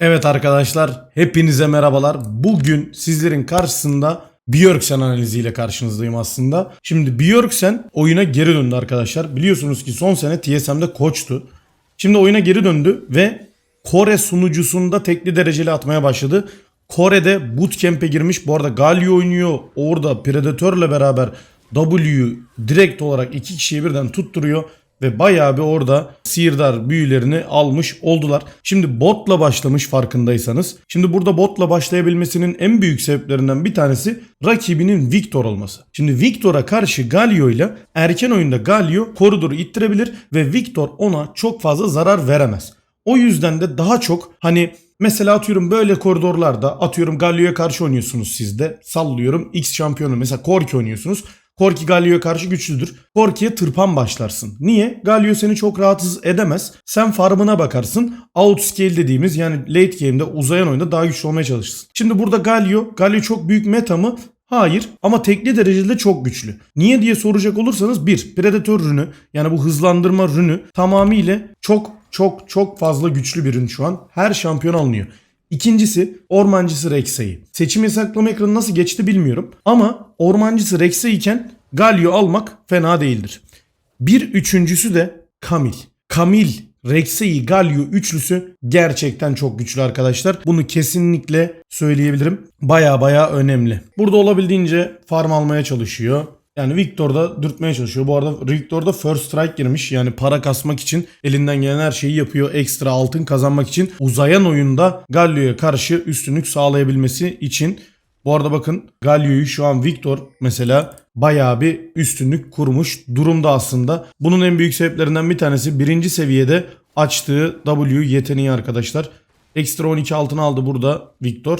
Evet arkadaşlar hepinize merhabalar. Bugün sizlerin karşısında Björksen analiziyle karşınızdayım aslında. Şimdi Björksen oyuna geri döndü arkadaşlar. Biliyorsunuz ki son sene TSM'de koçtu. Şimdi oyuna geri döndü ve Kore sunucusunda tekli dereceli atmaya başladı. Kore'de bootcamp'e girmiş. Bu arada Galio oynuyor. Orada Predator'la beraber W'yu direkt olarak iki kişiye birden tutturuyor ve bayağı bir orada sihirdar büyülerini almış oldular. Şimdi botla başlamış farkındaysanız. Şimdi burada botla başlayabilmesinin en büyük sebeplerinden bir tanesi rakibinin Victor olması. Şimdi Victor'a karşı Galio ile erken oyunda Galio koridoru ittirebilir ve Victor ona çok fazla zarar veremez. O yüzden de daha çok hani mesela atıyorum böyle koridorlarda atıyorum Galio'ya karşı oynuyorsunuz siz de sallıyorum X şampiyonu mesela Korki oynuyorsunuz. Korki Galio'ya karşı güçlüdür. Korki'ye tırpan başlarsın. Niye? Galio seni çok rahatsız edemez. Sen farmına bakarsın. Outscale dediğimiz yani late game'de uzayan oyunda daha güçlü olmaya çalışırsın. Şimdi burada Galio, Galio çok büyük meta mı? Hayır ama tekli derecede çok güçlü. Niye diye soracak olursanız bir Predator rünü yani bu hızlandırma rünü tamamıyla çok çok çok fazla güçlü bir ürün şu an. Her şampiyon alınıyor. İkincisi ormancısı Rexa'yı. Seçim yasaklama ekranı nasıl geçti bilmiyorum. Ama ormancısı Rexa iken Galio almak fena değildir. Bir üçüncüsü de Kamil. Kamil, Rexa'yı, Galio üçlüsü gerçekten çok güçlü arkadaşlar. Bunu kesinlikle söyleyebilirim. Baya baya önemli. Burada olabildiğince farm almaya çalışıyor. Yani Victor da dürtmeye çalışıyor. Bu arada Victor da first strike girmiş. Yani para kasmak için elinden gelen her şeyi yapıyor. Ekstra altın kazanmak için. Uzayan oyunda Galio'ya karşı üstünlük sağlayabilmesi için. Bu arada bakın Galio'yu şu an Victor mesela bayağı bir üstünlük kurmuş durumda aslında. Bunun en büyük sebeplerinden bir tanesi birinci seviyede açtığı W yeteneği arkadaşlar. Ekstra 12 altın aldı burada Victor.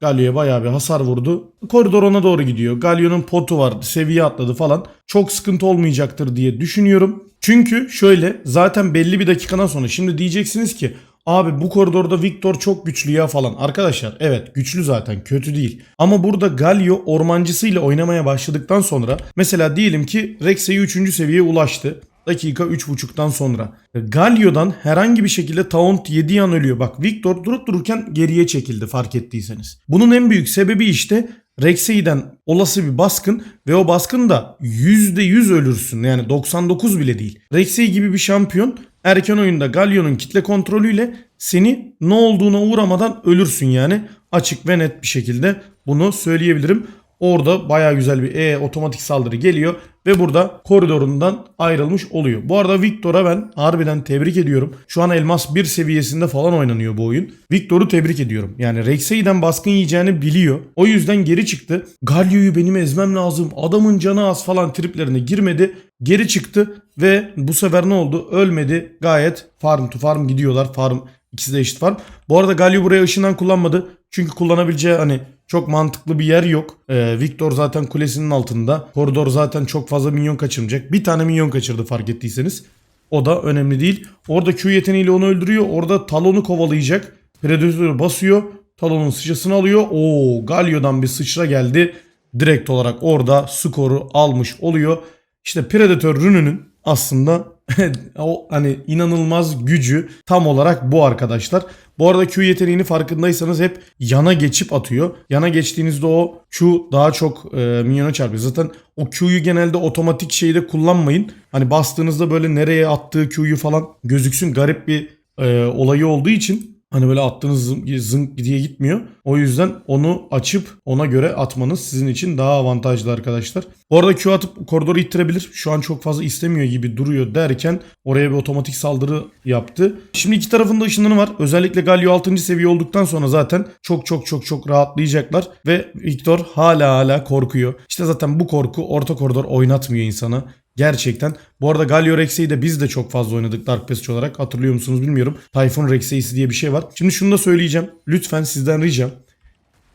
Galio'ya bayağı bir hasar vurdu. Koridor ona doğru gidiyor. Galio'nun potu var. Seviye atladı falan. Çok sıkıntı olmayacaktır diye düşünüyorum. Çünkü şöyle zaten belli bir dakikadan sonra şimdi diyeceksiniz ki Abi bu koridorda Victor çok güçlü ya falan. Arkadaşlar evet güçlü zaten kötü değil. Ama burada Galio ormancısıyla oynamaya başladıktan sonra mesela diyelim ki Rex'e 3. seviyeye ulaştı. Dakika 3.5'tan sonra. Galio'dan herhangi bir şekilde taunt yediği an ölüyor. Bak Victor durup dururken geriye çekildi fark ettiyseniz. Bunun en büyük sebebi işte Rexey'den olası bir baskın ve o baskın da %100 ölürsün. Yani 99 bile değil. Rexey gibi bir şampiyon erken oyunda Galio'nun kitle kontrolüyle seni ne olduğuna uğramadan ölürsün yani. Açık ve net bir şekilde bunu söyleyebilirim. Orada baya güzel bir E otomatik saldırı geliyor ve burada koridorundan ayrılmış oluyor. Bu arada Victor'a ben harbiden tebrik ediyorum. Şu an elmas 1 seviyesinde falan oynanıyor bu oyun. Victor'u tebrik ediyorum. Yani Rexey'den baskın yiyeceğini biliyor. O yüzden geri çıktı. Galio'yu benim ezmem lazım. Adamın canı az falan triplerine girmedi. Geri çıktı ve bu sefer ne oldu? Ölmedi. Gayet farm to farm gidiyorlar. Farm ikisi de eşit farm. Bu arada Galio buraya ışından kullanmadı. Çünkü kullanabileceği hani çok mantıklı bir yer yok. Ee, Victor zaten kulesinin altında. Koridor zaten çok fazla minyon kaçırmayacak. Bir tane minyon kaçırdı fark ettiyseniz. O da önemli değil. Orada Q yeteneğiyle onu öldürüyor. Orada Talon'u kovalayacak. Predator basıyor. Talon'un sıçrasını alıyor. Oo Galio'dan bir sıçra geldi. Direkt olarak orada skoru almış oluyor. İşte Predator rününün aslında o hani inanılmaz gücü tam olarak bu arkadaşlar. Bu arada Q yeteneğini farkındaysanız hep yana geçip atıyor. Yana geçtiğinizde o Q daha çok e, minyona çarpıyor. Zaten o Q'yu genelde otomatik şeyde kullanmayın. Hani bastığınızda böyle nereye attığı Q'yu falan gözüksün garip bir e, olayı olduğu için Hani böyle attığınız zınk, diye gitmiyor. O yüzden onu açıp ona göre atmanız sizin için daha avantajlı arkadaşlar. Bu arada Q atıp koridoru ittirebilir. Şu an çok fazla istemiyor gibi duruyor derken oraya bir otomatik saldırı yaptı. Şimdi iki tarafında ışınları var. Özellikle Galio 6. seviye olduktan sonra zaten çok çok çok çok rahatlayacaklar. Ve Victor hala hala korkuyor. İşte zaten bu korku orta koridor oynatmıyor insana. Gerçekten. Bu arada Galio Rexey'i de biz de çok fazla oynadık Dark Passage olarak. Hatırlıyor musunuz bilmiyorum. Typhoon Rexey'si diye bir şey var. Şimdi şunu da söyleyeceğim. Lütfen sizden ricam.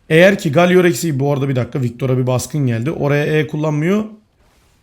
Eğer ki Galio Rexey bu arada bir dakika Victor'a bir baskın geldi. Oraya E kullanmıyor.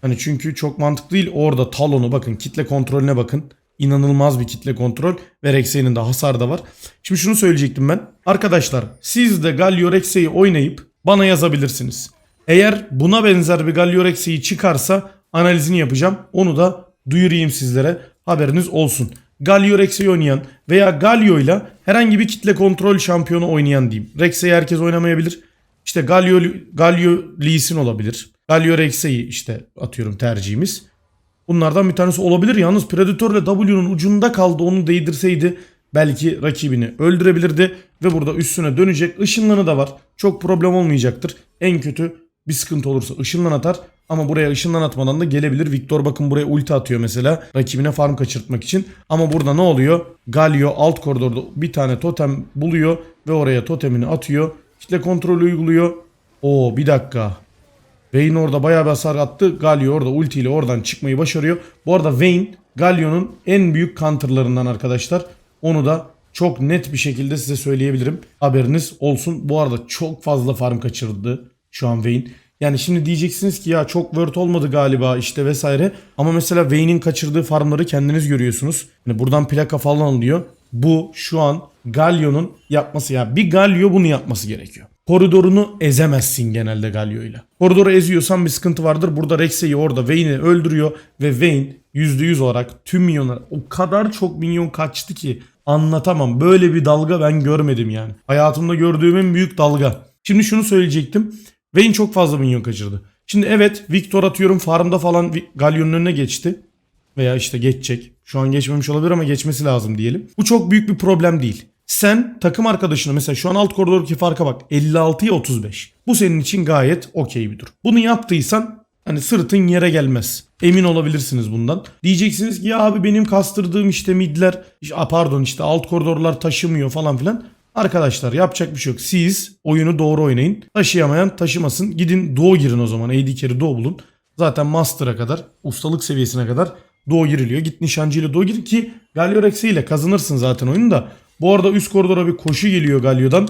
Hani çünkü çok mantıklı değil. Orada Talon'u bakın kitle kontrolüne bakın. İnanılmaz bir kitle kontrol ve Rexey'nin de hasar da var. Şimdi şunu söyleyecektim ben. Arkadaşlar siz de Galio Rexey'i oynayıp bana yazabilirsiniz. Eğer buna benzer bir Galio Rexey çıkarsa analizini yapacağım. Onu da duyurayım sizlere. Haberiniz olsun. Galio Rex'e oynayan veya Galio'yla herhangi bir kitle kontrol şampiyonu oynayan diyeyim. Rex'e herkes oynamayabilir. İşte Galio, Galio Lee olabilir. Galio Rex'e'yi işte atıyorum tercihimiz. Bunlardan bir tanesi olabilir. Yalnız Predator ile W'nun ucunda kaldı. Onu değdirseydi belki rakibini öldürebilirdi. Ve burada üstüne dönecek. Işınlanı da var. Çok problem olmayacaktır. En kötü bir sıkıntı olursa ışınlan atar. Ama buraya ışınlan atmadan da gelebilir. Victor bakın buraya ulti atıyor mesela. Rakibine farm kaçırtmak için. Ama burada ne oluyor? Galio alt koridorda bir tane totem buluyor. Ve oraya totemini atıyor. Kitle kontrolü uyguluyor. Oo bir dakika. Vayne orada bayağı bir hasar attı. Galio orada ultiyle oradan çıkmayı başarıyor. Bu arada Vayne Galio'nun en büyük counterlarından arkadaşlar. Onu da çok net bir şekilde size söyleyebilirim. Haberiniz olsun. Bu arada çok fazla farm kaçırdı şu an Vayne. Yani şimdi diyeceksiniz ki ya çok word olmadı galiba işte vesaire. Ama mesela Vayne'in kaçırdığı farmları kendiniz görüyorsunuz. Yani buradan plaka falan alınıyor. Bu şu an Galio'nun yapması ya bir Galio bunu yapması gerekiyor. Koridorunu ezemezsin genelde Galio ile. Koridoru eziyorsan bir sıkıntı vardır. Burada Rex'e'yi orada Vayne'i öldürüyor ve Vayne %100 olarak tüm minyonlar o kadar çok minyon kaçtı ki anlatamam. Böyle bir dalga ben görmedim yani. Hayatımda gördüğüm en büyük dalga. Şimdi şunu söyleyecektim. Vayne çok fazla minyon kaçırdı. Şimdi evet Victor atıyorum farmda falan Galio'nun önüne geçti. Veya işte geçecek. Şu an geçmemiş olabilir ama geçmesi lazım diyelim. Bu çok büyük bir problem değil. Sen takım arkadaşına mesela şu an alt koridordaki farka bak 56'ya 35. Bu senin için gayet okey bir durum. Bunu yaptıysan hani sırtın yere gelmez. Emin olabilirsiniz bundan. Diyeceksiniz ki ya abi benim kastırdığım işte midler işte, pardon işte alt koridorlar taşımıyor falan filan. Arkadaşlar yapacak bir şey yok. Siz oyunu doğru oynayın. Taşıyamayan taşımasın. Gidin Doğu girin o zaman. AD carry Doğu bulun. Zaten Master'a kadar, ustalık seviyesine kadar Doğu giriliyor. Git nişancıyla Doğu gir ki Galio Rex'e ile kazanırsın zaten oyunu da. Bu arada üst koridora bir koşu geliyor Galio'dan.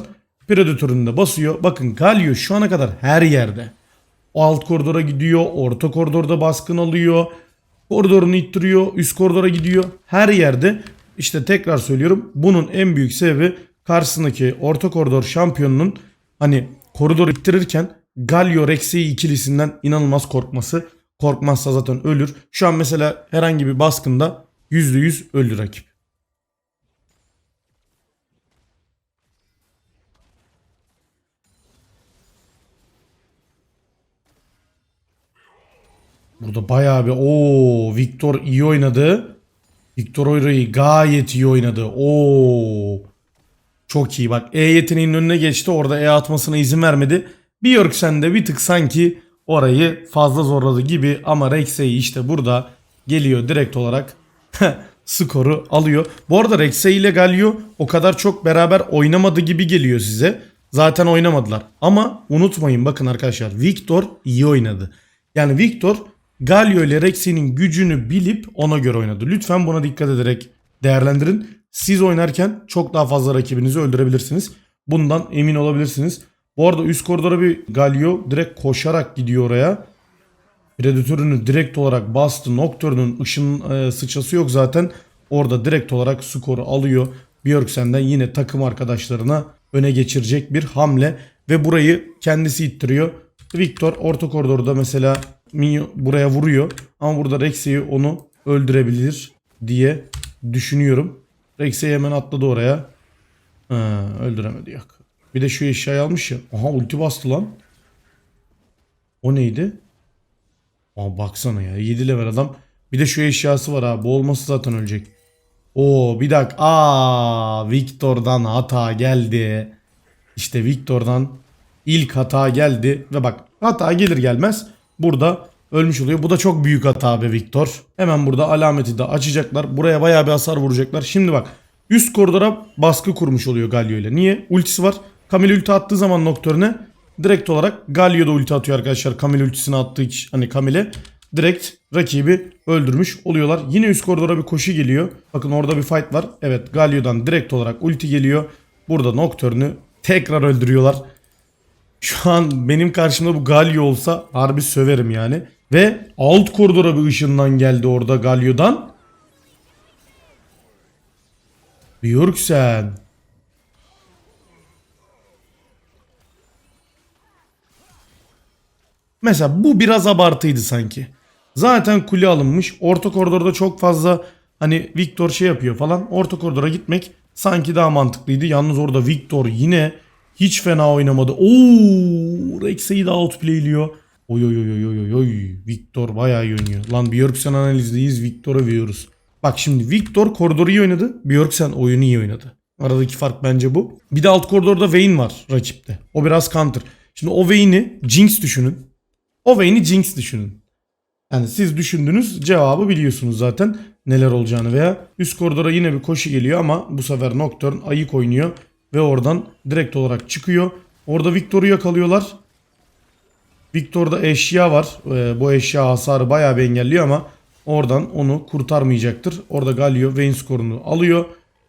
Predator'un da basıyor. Bakın Galio şu ana kadar her yerde. O alt koridora gidiyor. Orta koridorda baskın alıyor. Koridorunu ittiriyor. Üst koridora gidiyor. Her yerde. İşte tekrar söylüyorum. Bunun en büyük sebebi karşısındaki orta koridor şampiyonunun hani koridoru ittirirken Galio Rex'i ikilisinden inanılmaz korkması. Korkmazsa zaten ölür. Şu an mesela herhangi bir baskında %100 ölür rakip. Burada bayağı bir o Victor iyi oynadı. Victor Oyra'yı gayet iyi oynadı. Oo. Çok iyi bak. E yeteneğinin önüne geçti. Orada E atmasına izin vermedi. Björksen de bir tık sanki orayı fazla zorladı gibi ama Rexey işte burada geliyor direkt olarak skoru alıyor. Bu arada Rexey ile Galio o kadar çok beraber oynamadı gibi geliyor size. Zaten oynamadılar. Ama unutmayın bakın arkadaşlar Victor iyi oynadı. Yani Victor Galio ile Rexey'nin gücünü bilip ona göre oynadı. Lütfen buna dikkat ederek değerlendirin. Siz oynarken çok daha fazla rakibinizi öldürebilirsiniz. Bundan emin olabilirsiniz. Bu arada üst koridora bir Galio direkt koşarak gidiyor oraya. Predatörünü direkt olarak bastı. Nocturne'un ışın e, sıçrası yok zaten. Orada direkt olarak skoru alıyor. Björksen'den yine takım arkadaşlarına öne geçirecek bir hamle. Ve burayı kendisi ittiriyor. Victor orta koridorda mesela Minyo buraya vuruyor. Ama burada Rex'i onu öldürebilir diye düşünüyorum. Rex'i hemen atladı oraya. Ha, öldüremedi yok. Bir de şu eşyayı almış ya. Aha ulti bastı lan. O neydi? Aa baksana ya 7 level adam. Bir de şu eşyası var ha. Bu olması zaten ölecek. Oo bir dakika. Aa Victor'dan hata geldi. İşte Victor'dan ilk hata geldi. Ve bak hata gelir gelmez burada ölmüş oluyor. Bu da çok büyük hata be Victor. Hemen burada alameti de açacaklar. Buraya bayağı bir hasar vuracaklar. Şimdi bak üst koridora baskı kurmuş oluyor Galio ile. Niye? Ultisi var. Camille ulti attığı zaman Nocturne'e direkt olarak Galio da ulti atıyor arkadaşlar. Camille ultisini attığı kişi, hani Camille direkt rakibi öldürmüş oluyorlar. Yine üst koridora bir koşu geliyor. Bakın orada bir fight var. Evet Galio'dan direkt olarak ulti geliyor. Burada Nocturne'ü tekrar öldürüyorlar. Şu an benim karşımda bu Galio olsa harbi söverim yani. Ve alt koridora bir ışından geldi orada Galio'dan. Björksen. Mesela bu biraz abartıydı sanki. Zaten kule alınmış. Orta koridorda çok fazla Hani Victor şey yapıyor falan. Orta koridora gitmek sanki daha mantıklıydı. Yalnız orada Victor yine hiç fena oynamadı. Oo, Rex'i de outplayliyor. Oy oy oy oy oy oy. Victor bayağı iyi oynuyor. Lan Björksen analizdeyiz. Victor'a veriyoruz. Bak şimdi Victor koridoru iyi oynadı. Björksen oyunu iyi oynadı. Aradaki fark bence bu. Bir de alt koridorda Vayne var rakipte. O biraz counter. Şimdi o Vayne'i Jinx düşünün. O Vayne'i Jinx düşünün. Yani siz düşündünüz cevabı biliyorsunuz zaten neler olacağını veya üst koridora yine bir koşu geliyor ama bu sefer Nocturne ayık oynuyor ve oradan direkt olarak çıkıyor. Orada Victor'u yakalıyorlar. Victor'da eşya var. Ee, bu eşya hasarı bayağı bir engelliyor ama oradan onu kurtarmayacaktır. Orada Galio Vayne skorunu alıyor.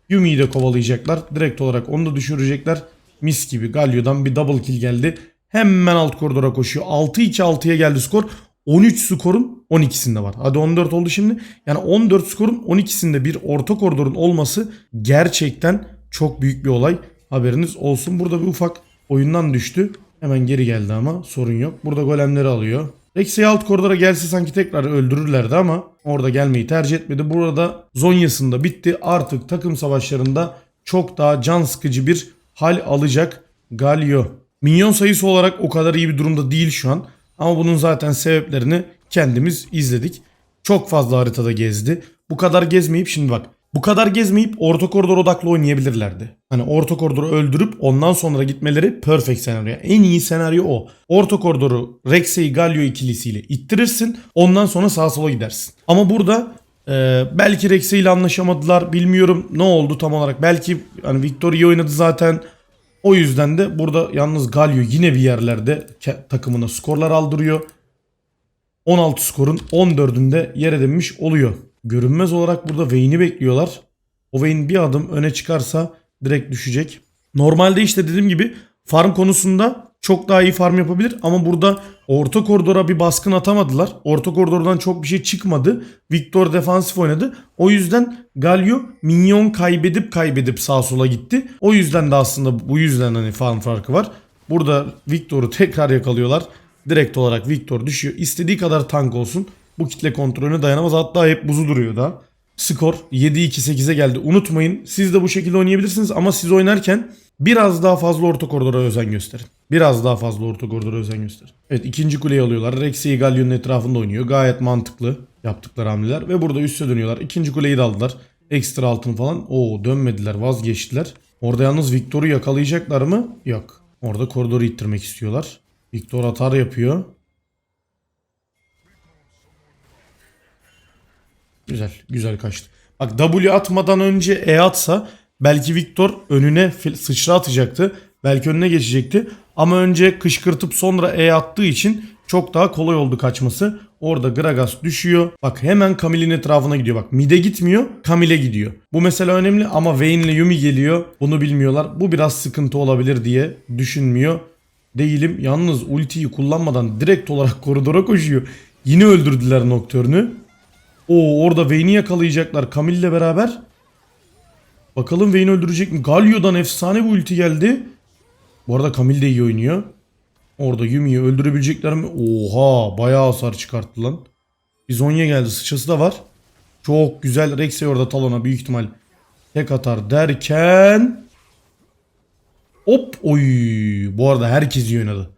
Yumi'yi de kovalayacaklar. Direkt olarak onu da düşürecekler. Mis gibi Galio'dan bir double kill geldi. Hemen alt koridora koşuyor. 6-2-6'ya geldi skor. 13 skorun 12'sinde var. Hadi 14 oldu şimdi. Yani 14 skorun 12'sinde bir orta koridorun olması gerçekten çok büyük bir olay. Haberiniz olsun. Burada bir ufak oyundan düştü. Hemen geri geldi ama sorun yok. Burada golemleri alıyor. Rex'e alt koridora gelse sanki tekrar öldürürlerdi ama orada gelmeyi tercih etmedi. Burada Zonya'sında bitti. Artık takım savaşlarında çok daha can sıkıcı bir hal alacak Galio. Minyon sayısı olarak o kadar iyi bir durumda değil şu an. Ama bunun zaten sebeplerini kendimiz izledik. Çok fazla haritada gezdi. Bu kadar gezmeyip şimdi bak. Bu kadar gezmeyip orta koridor odaklı oynayabilirlerdi. Hani orta koridoru öldürüp ondan sonra gitmeleri perfect senaryo. En iyi senaryo o. Orta koridoru Rex'e Galio ikilisiyle ittirirsin. Ondan sonra sağa sola gidersin. Ama burada e, belki Rex'e ile anlaşamadılar. Bilmiyorum ne oldu tam olarak. Belki hani Victor iyi oynadı zaten. O yüzden de burada yalnız Galio yine bir yerlerde takımına skorlar aldırıyor. 16 skorun 14'ünde yer edinmiş oluyor. Görünmez olarak burada Vayne'i bekliyorlar. O Vayne bir adım öne çıkarsa direkt düşecek. Normalde işte dediğim gibi farm konusunda çok daha iyi farm yapabilir ama burada orta koridora bir baskın atamadılar. Orta koridordan çok bir şey çıkmadı. Victor defansif oynadı. O yüzden Galio minyon kaybedip kaybedip sağa sola gitti. O yüzden de aslında bu yüzden hani farm farkı var. Burada Victor'u tekrar yakalıyorlar. Direkt olarak Victor düşüyor. İstediği kadar tank olsun. Bu kitle kontrolüne dayanamaz. Hatta hep buzu duruyor da. Skor 7-2-8'e geldi. Unutmayın siz de bu şekilde oynayabilirsiniz ama siz oynarken biraz daha fazla orta koridora özen gösterin. Biraz daha fazla orta koridora özen gösterin. Evet ikinci kuleyi alıyorlar. Rex'i Galio'nun etrafında oynuyor. Gayet mantıklı yaptıkları hamleler. Ve burada üste dönüyorlar. İkinci kuleyi de aldılar. Ekstra altın falan. Oo dönmediler vazgeçtiler. Orada yalnız Victor'u yakalayacaklar mı? Yok. Orada koridoru ittirmek istiyorlar. Victor atar yapıyor. Güzel. Güzel kaçtı. Bak W atmadan önce E atsa belki Victor önüne sıçra atacaktı. Belki önüne geçecekti. Ama önce kışkırtıp sonra E attığı için çok daha kolay oldu kaçması. Orada Gragas düşüyor. Bak hemen Camille'in etrafına gidiyor. Bak mide gitmiyor Camille gidiyor. Bu mesela önemli ama Vayne ile Yumi geliyor. Bunu bilmiyorlar. Bu biraz sıkıntı olabilir diye düşünmüyor değilim. Yalnız ultiyi kullanmadan direkt olarak koridora koşuyor. Yine öldürdüler Nocturne'ü. O orada Vayne'i yakalayacaklar Camille'le beraber. Bakalım Vayne öldürecek mi? Galio'dan efsane bir ulti geldi. Bu arada Camille de iyi oynuyor. Orada Yumi'yi öldürebilecekler mi? Oha bayağı hasar çıkarttı lan. Bir Zonya geldi sıçrası da var. Çok güzel. Rex'e orada talona büyük ihtimal tek atar derken Hop oy. Bu arada herkes iyi oynadı.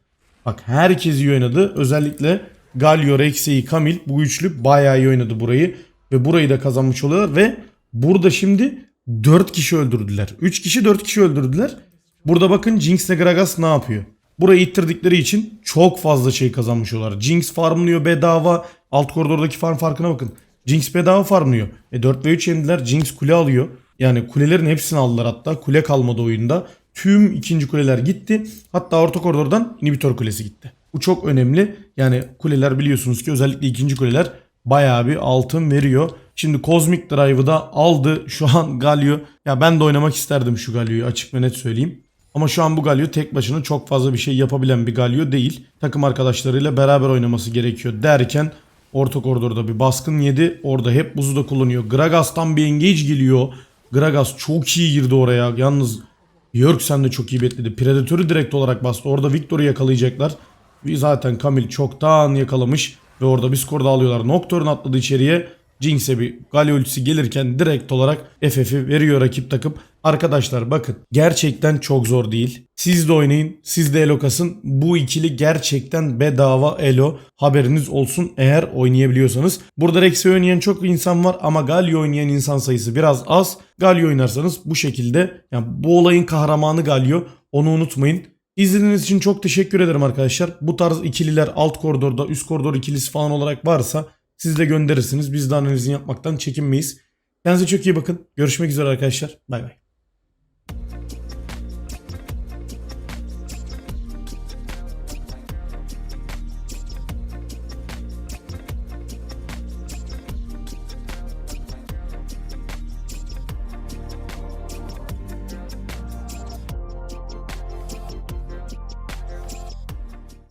Bak herkes iyi oynadı. Özellikle Galio, Rex'i, Kamil bu üçlü bayağı iyi oynadı burayı. Ve burayı da kazanmış oluyorlar. Ve burada şimdi 4 kişi öldürdüler. 3 kişi 4 kişi öldürdüler. Burada bakın Jinx ile Gragas ne yapıyor? Burayı ittirdikleri için çok fazla şey kazanmış oluyorlar. Jinx farmlıyor bedava. Alt koridordaki farm farkına bakın. Jinx bedava farmlıyor. E 4 ve 3 yendiler. Jinx kule alıyor. Yani kulelerin hepsini aldılar hatta. Kule kalmadı oyunda. Tüm ikinci kuleler gitti. Hatta orta koridordan inhibitor kulesi gitti. Bu çok önemli. Yani kuleler biliyorsunuz ki özellikle ikinci kuleler bayağı bir altın veriyor. Şimdi Cosmic Drive'ı da aldı. Şu an Galio. Ya ben de oynamak isterdim şu Galio'yu açık ve net söyleyeyim. Ama şu an bu Galio tek başına çok fazla bir şey yapabilen bir Galio değil. Takım arkadaşlarıyla beraber oynaması gerekiyor derken orta koridorda bir baskın yedi. Orada hep buzu da kullanıyor. Gragas'tan bir engage geliyor. Gragas çok iyi girdi oraya. Yalnız Björksen de çok iyi bekledi. Predatör'ü direkt olarak bastı. Orada Victor'u yakalayacaklar. Zaten Camille çoktan yakalamış. Ve orada bir skor da alıyorlar. Nocturne atladı içeriye. Jinx'e bir Galio ultisi gelirken direkt olarak FF'i veriyor rakip takım. Arkadaşlar bakın gerçekten çok zor değil. Siz de oynayın, siz de elo kasın. Bu ikili gerçekten bedava elo. Haberiniz olsun eğer oynayabiliyorsanız. Burada Rex'i oynayan çok insan var ama Galio oynayan insan sayısı biraz az. Galio oynarsanız bu şekilde yani bu olayın kahramanı Galio. Onu unutmayın. İzlediğiniz için çok teşekkür ederim arkadaşlar. Bu tarz ikililer alt koridorda, üst koridor ikilisi falan olarak varsa siz de gönderirsiniz. Biz de analizini yapmaktan çekinmeyiz. Kendinize çok iyi bakın. Görüşmek üzere arkadaşlar. Bay bay.